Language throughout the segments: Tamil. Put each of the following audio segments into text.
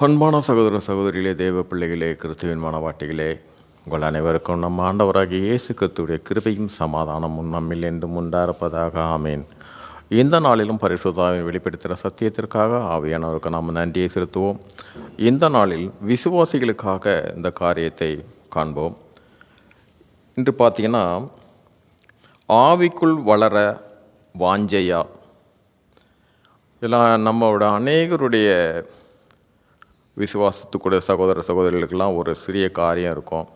அன்பான சகோதர சகோதரிகளே தேவ பிள்ளைகளே கிறிஸ்துவின் மனவாட்டிகளே உங்கள் அனைவருக்கும் நம் ஆண்டவராகிய இயேசு கிறிஸ்துடைய கிருபையும் சமாதானமும் நம்மில் என்றும் உண்டாயிருப்பதாக ஆமேன். இந்த நாளிலும் பரிசுத்தாவை வெளிப்படுத்துகிற சத்தியத்திற்காக ஆவியானவருக்கு நாம் நன்றியை செலுத்துவோம். இந்த நாளில் விசுவாசிகளுக்காக இந்த காரியத்தை காண்போம். இன்று பார்த்தீங்கன்னா ஆவிக்குள் வளர வாஞ்சையா? இதெல்லாம் நம்மளோட அநேகருடைய விசுவாசத்துக்குடைய சகோதர சகோதரிகளுக்கெல்லாம் ஒரு சிறிய காரியம் இருக்கும்.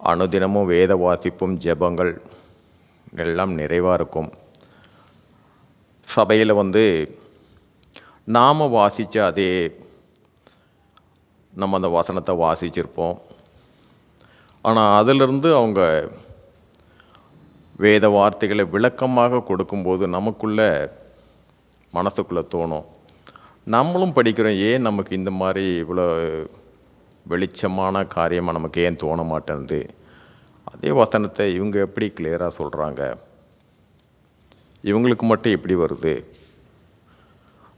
அனுதினமும் வேத வாசிப்பும் ஜெபங்கள் எல்லாம் நிறைவாக இருக்கும். சபையில் வந்து நாம் வாசித்த அதே நம்ம அந்த வசனத்தை வாசிச்சிருப்போம். ஆனால் அதிலிருந்து அவங்க வேத வார்த்தைகளை விளக்கமாக கொடுக்கும்போது நமக்குள்ள மனசுக்குள்ளே தோணும். நம்மளும் படிக்கிறோம். ஏன் நமக்கு இந்த மாதிரி இவ்வளோ வெளிச்சமான காரியமாக நமக்கு ஏன் தோண மாட்டேன்து அதே வசனத்தை இவங்க எப்படி கிளியராக சொல்கிறாங்க இவங்களுக்கு மட்டும் எப்படி வருது?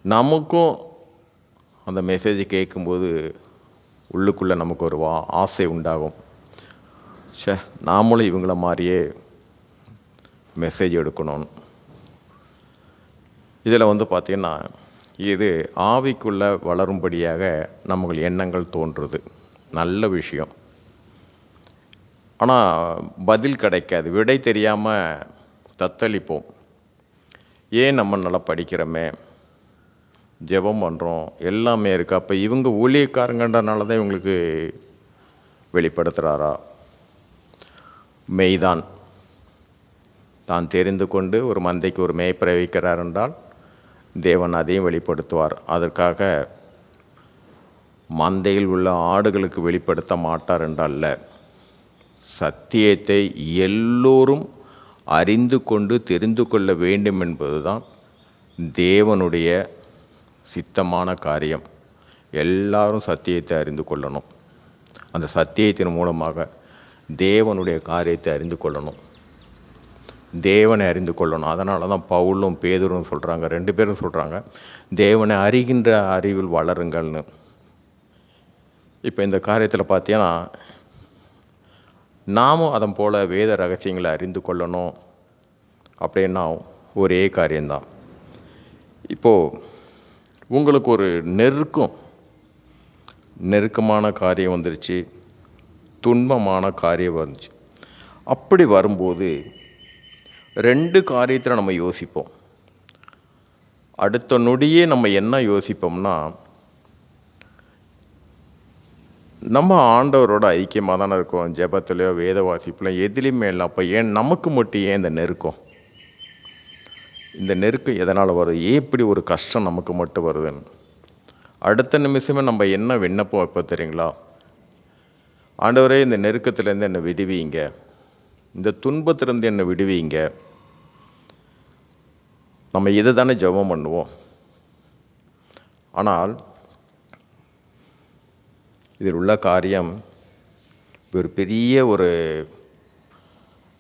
நமக்கும் அந்த மெசேஜ் கேட்கும்போது உள்ளுக்குள்ளே நமக்கு ஒரு வா ஆசை உண்டாகும். ச்சே நாமளும் இவங்கள மாதிரியே மெசேஜ் எடுக்கணும்னு. இதில் வந்து பார்த்திங்கன்னா இது ஆவிக்குள்ளே வளரும்படியாக நமக்கு எண்ணங்கள் தோன்றுறது. நல்ல விஷயம். ஆனால் பதில் கிடைக்காது. விடை தெரியாமல் தத்தளிப்போம். ஏன் நம்ம நல்லா படிக்கிறோமே? ஜெபம் பண்ணுறோம் எல்லாமே இருக்குது அப்போ இவங்க ஊழியக்காரங்கன்றனால தான் இவங்களுக்கு வெளிப்படுத்துகிறாரா மெய்தான். தான் தெரிந்து கொண்டு ஒரு மந்தைக்கு ஒரு மேய்ப்பரை வைக்கிறார் என்றால் தேவன் அதையும் வெளிப்படுத்துவார். அதற்காக மந்தையில் உள்ள ஆடுகளுக்கு வெளிப்படுத்த மாட்டார் என்றல்ல. சத்தியத்தை எல்லோரும் அறிந்து கொண்டு தெரிந்து கொள்ள வேண்டும் என்பதுதான் தேவனுடைய சித்தமான காரியம். எல்லாரும் சத்தியத்தை அறிந்து கொள்ளணும். அந்த சத்தியத்தின் மூலமாக தேவனுடைய காரியத்தை அறிந்து கொள்ளணும். தேவனை அறிந்து கொள்ளணும். அதனால தான் பவுலும் பேதுரும் சொல்கிறாங்க ரெண்டு பேரும் சொல்கிறாங்க தேவனை அறிகின்ற அறிவில் வளருங்கள்னு. இப்போ இந்த காரியத்தில் பார்த்தீங்கன்னா நாமும் அதன் போல் வேத ரகசியங்களை அறிந்து கொள்ளணும் அப்படின்னா ஒரே காரியம்தான். இப்போது உங்களுக்கு ஒரு நெருக்கம் நெருக்கமான காரியம் வந்துருச்சு துன்பமான காரியம் வந்துச்சு. அப்படி வரும்போது ரெண்டு காரியத்தில் நம்ம யோசிப்போம். அடுத்த நொடியே நம்ம என்ன யோசிப்போம்னா நம்ம ஆண்டவரோட ஐக்கியமாக தானே இருக்கோம். ஜெபத்துலையோ வேத வாசிப்புலையோ எதுலேயுமே இல்லை. அப்போ ஏன் நமக்கு மட்டும் ஏன் இந்த நெருக்கம்? இந்த நெருக்கம் எதனால் வருது? எப்படி ஒரு கஷ்டம் நமக்கு மட்டும் வருதுன்னு. அடுத்த நிமிஷமே நம்ம என்ன விண்ணப்பம் வைப்போம் தெரியுங்களா? ஆண்டவரே இந்த நெருக்கத்துலேருந்து என்னை விடுவீங்க. இந்த துன்பத்திலிருந்து என்னை விடுவீங்க? நம்ம இதை தானே ஜெபம் பண்ணுவோம். ஆனால் இதில் உள்ள காரியம் ஒரு பெரிய ஒரு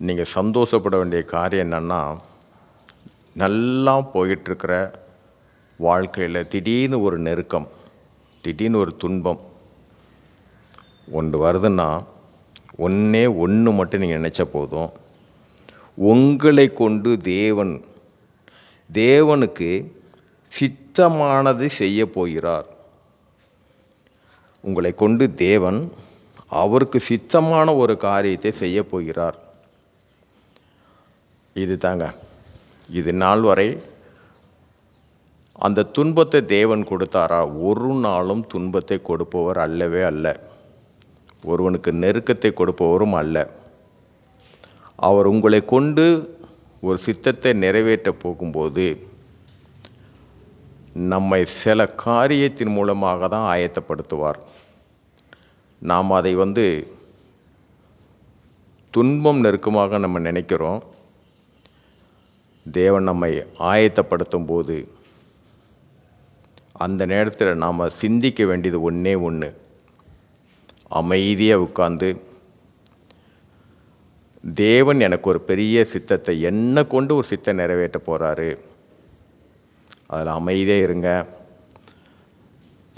நீங்கள் சந்தோஷப்பட வேண்டிய காரியம் என்னென்னா நல்லா போயிட்டுருக்கிற வாழ்க்கையில் திடீர்னு ஒரு நெருக்கம் திடீர்னு ஒரு துன்பம் ஒன்று வருதுன்னா ஒன்றே ஒன்று மட்டும் நீங்கள் நினச்ச போதும். உங்களை கொண்டு தேவன் தேவனுக்கு சித்தமானது செய்ய போகிறார். உங்களை கொண்டு தேவன் அவருக்கு சித்தமான ஒரு காரியத்தை செய்ய போகிறார். இது தாங்க. இது நாள் வரை அந்த துன்பத்தை தேவன் கொடுத்தாரா? ஒரு நாளும் துன்பத்தை கொடுப்பவர் அல்லவே அல்ல. ஒருவனுக்கு நெருக்கத்தை கொடுப்பவரும் அல்ல. அவர் உங்களை கொண்டு ஒரு சித்தத்தை நிறைவேற்ற போகும்போது நம்மை சில காரியத்தின் மூலமாக தான் ஆயத்தப்படுத்துவார். நாம் அதை வந்து துன்பம் நெருக்கமாக நம்ம நினைக்கிறோம். தேவன் நம்மை ஆயத்தப்படுத்தும் போது அந்த நேரத்தில் நாம் சிந்திக்க வேண்டியது ஒன்றே ஒன்று அமைதியாக உட்கார்ந்து தேவன் எனக்கு ஒரு பெரிய சித்தத்தை என்னை கொண்டு ஒரு சித்தம் நிறைவேற்ற போகிறாரு அதில் அமைதியாக இருங்க.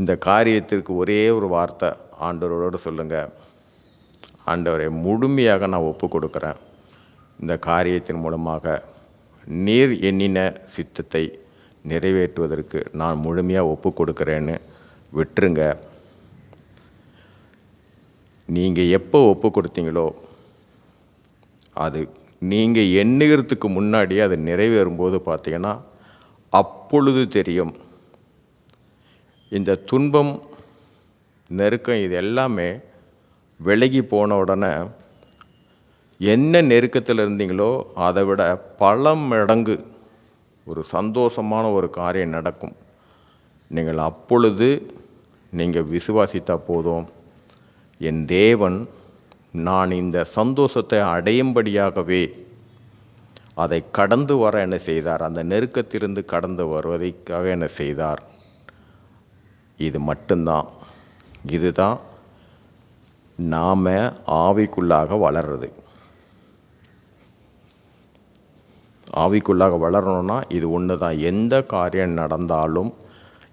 இந்த காரியத்திற்கு ஒரே ஒரு வார்த்தை ஆண்டவரோடு சொல்லுங்கள் ஆண்டவரை முழுமையாக நான் ஒப்பு கொடுக்குறேன். இந்த காரியத்தின் மூலமாக நீர் எண்ணின சித்தத்தை நிறைவேற்றுவதற்கு நான் முழுமையாக ஒப்பு கொடுக்குறேன்னு விட்டுருங்க. நீங்கள் எப்போ ஒப்பு கொடுத்தீங்களோ அது நீங்கள் எண்ணுகிறதுக்கு முன்னாடியே அது நிறைவேறும்போது பார்த்தீங்கன்னா அப்பொழுது தெரியும். இந்த துன்பம் நெருக்கம் இது எல்லாமே விலகி போன உடனே என்ன நெருக்கத்தில் இருந்தீங்களோ அதை விட பல மடங்கு ஒரு சந்தோஷமான ஒரு காரியம் நடக்கும். நீங்கள் அப்பொழுது நீங்கள் விசுவாசித்தா போதும். என் தேவன் நான் இந்த சந்தோஷத்தை அடையும்படியாகவே அதை கடந்து வர என்ன செய்தார்? அந்த நெருக்கத்திலிருந்து கடந்து வருவதற்காக என்ன செய்தார்? இது மட்டும்தான். இதுதான் நாம் ஆவிக்குள்ளாக வளர்றது. ஆவிக்குள்ளாக வளரணும்னா இது ஒன்று தான் எந்த காரியம் நடந்தாலும்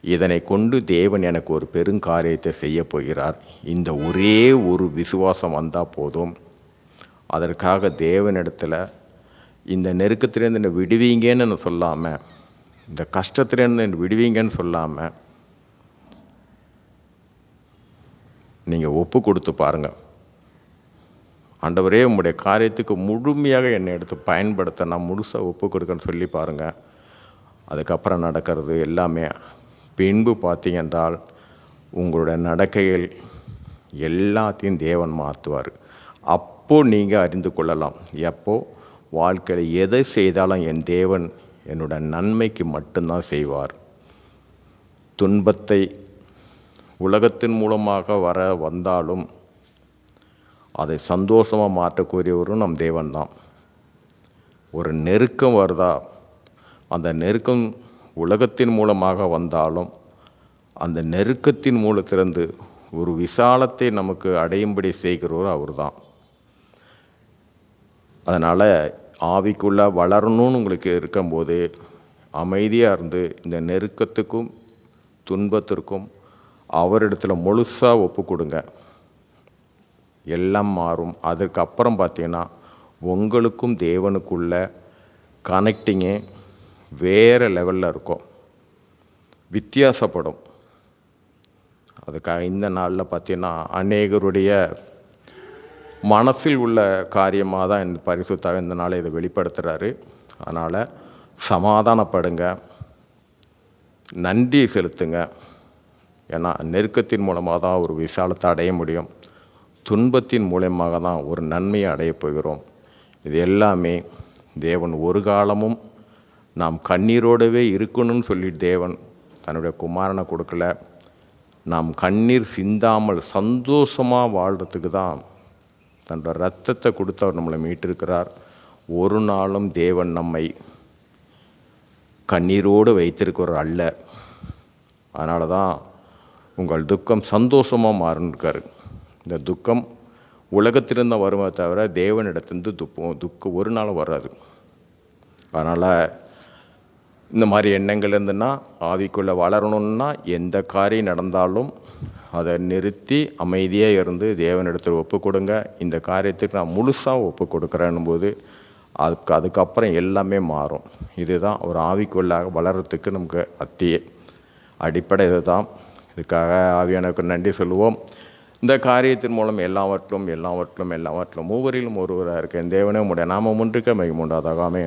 இதனை கொண்டு தேவன் எனக்கு ஒரு பெருங்காரியத்தை செய்ய போகிறார். இந்த ஒரே ஒரு விசுவாசம் வந்தால் போதும். அதற்காக தேவனிடத்தில் இந்த நெருக்கத்திலேருந்து என்னை விடுவீங்கன்னு சொல்லாமல் இந்த கஷ்டத்திலேருந்து என்னை விடுவீங்கன்னு சொல்லாமல் நீங்கள் ஒப்பு கொடுத்து பாருங்கள் ஆண்டவரே உங்களுடைய காரியத்துக்கு முழுமையாக என்னை எடுத்து பயன்படுத்த நான் முழுசாக ஒப்பு கொடுக்கன்னு சொல்லி பாருங்கள் அதுக்கப்புறம் நடக்கிறது எல்லாமே பின்பு பார்த்தீங்கன்றால் உங்களுடைய நடக்கைகள் எல்லாத்தையும் தேவன் மாற்றுவார் அப்போது நீங்கள் அறிந்து கொள்ளலாம். எப்போது வாழ்க்கையில் எதை செய்தாலும் என் தேவன் என்னோட நன்மைக்கு மட்டும்தான் செய்வார். துன்பத்தை உலகத்தின் மூலமாக வர வந்தாலும் அதை சந்தோஷமாக மாற்றக்கூடியவரும் நம் தேவன்தான் ஒரு நெருக்கம் வருதா? அந்த நெருக்கம் உலகத்தின் மூலமாக வந்தாலும் அந்த நெருக்கத்தின் மூலத்திலிருந்து ஒரு விசாலத்தை நமக்கு அடையும்படி செய்கிறவர் அவர்தான். அதனால் ஆவிக்குள்ளே வளரணும்னு உங்களுக்கு இருக்கும்போது அமைதியாக இருந்து இந்த நெருக்கத்துக்கும் துன்பத்திற்கும் அவரிடத்துல முழுசாக ஒப்பு கொடுங்க. எல்லாம் மாறும். அதுக்கப்புறம் பார்த்தீங்கன்னா உங்களுக்கும் தேவனுக்குள்ள கனெக்டிங்கே வேறு லெவலில் இருக்கும். வித்தியாசப்படும். அதுக்காக இந்த நாளில் பார்த்தீங்கன்னா அநேகருடைய மனசில் உள்ள காரியமாக தான் இந்த பரிசுத்தாக இந்த நாளை இதை வெளிப்படுத்துகிறாரு அதனால் சமாதானப்படுங்க. நன்றி செலுத்துங்க. ஏன்னா நெருக்கத்தின் மூலமாக தான் ஒரு விசாலத்தை அடைய முடியும். துன்பத்தின் மூலயமாக தான் ஒரு நன்மையை அடையப் போகிறோம். இது எல்லாமே தேவன் ஒரு காலமும் நாம் கண்ணீரோடவே இருக்கணும்னு சொல்லி தேவன் தன்னுடைய குமாரனை கொடுக்கல. நாம் கண்ணீர் சிந்தாமல் சந்தோஷமாக வாழ்கிறதுக்கு தான் தன்னோட ரத்தத்தை கொடுத்து அவர் நம்மளை மீட்டிருக்கிறார். ஒரு நாளும் தேவன் நம்மை கண்ணீரோடு வைத்திருக்கிறவர் அல்ல. அதனால தான் உங்கள் துக்கம் சந்தோஷமாக மாறுன்னுருக்காரு. இந்த துக்கம் உலகத்திலிருந்து வருமே தவிர தேவனிடத்திலிருந்து துக்கம் துக்கம் ஒரு நாளும் வராது. அதனால் இந்த மாதிரி எண்ணங்கள் இருந்துன்னா ஆவிக்குள்ளே வளரணும்னா எந்த காரியம் நடந்தாலும் அதை நிறுத்தி அமைதியாக இருந்து தேவனிடத்தில் ஒப்பு கொடுங்க இந்த காரியத்துக்கு நான் முழுசாக ஒப்பு கொடுக்குறேன்னும் போது அதுக்கு அதுக்கப்புறம் எல்லாமே மாறும். இதுதான் ஒரு ஆவிக்குள்ளாக வளர்கிறதுக்கு நமக்கு அத்தியே. அடிப்படை இதுதான். இதுக்காக ஆவியானவுக்கு நன்றி சொல்லுவோம். இந்த காரியத்தின் மூலம் எல்லாவற்றிலும் எல்லாவற்றிலும் எல்லாவற்றிலும் மூவரிலும் ஒருவராக இருக்கேன். தேவனே உடைய நாம முன்றுக்க மை உண்டாதாகாமே